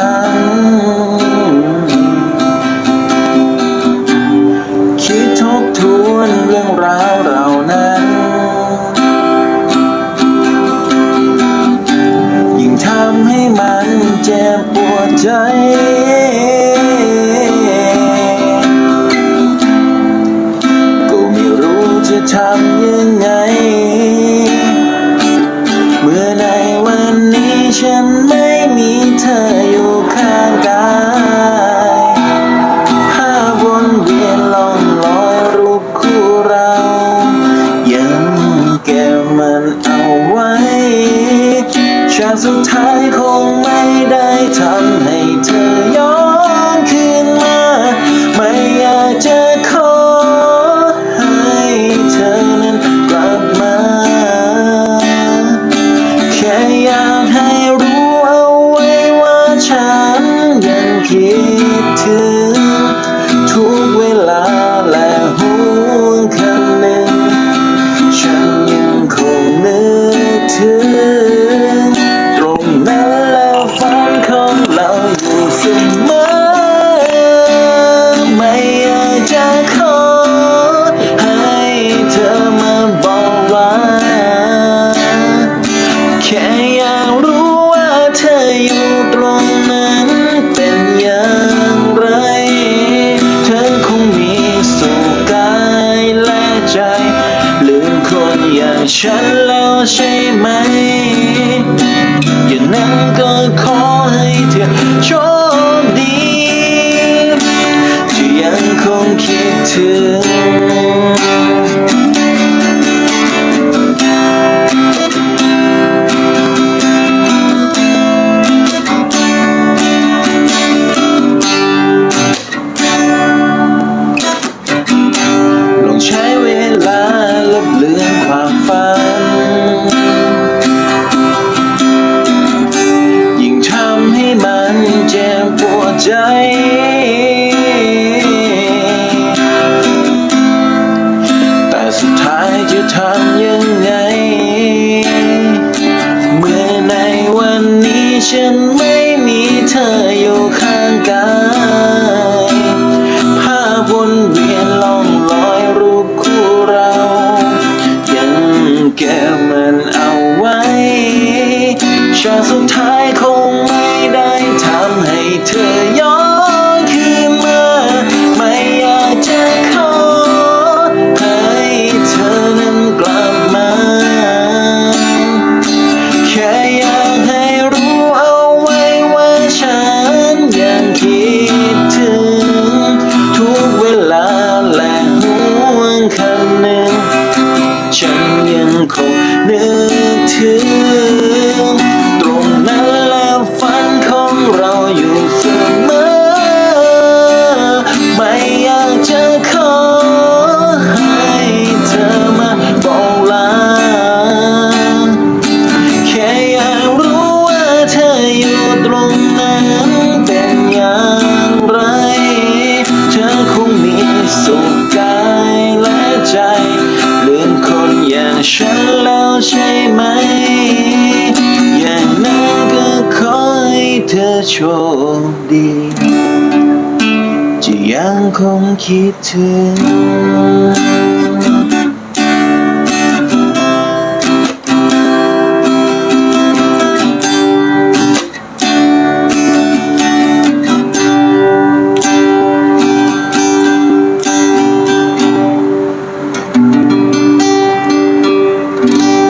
ัน คิดทบทวนเรื่องราวเรานั้น ยิ่งทำให้มันเจ็บปวดใจ ก็ไม่รู้จะทำ การสุดท้ายคงไม่ได้ทำ ฉันแล้วใช่ไหมอย่างนั้น para โชคดี จะยังคงคิดถึง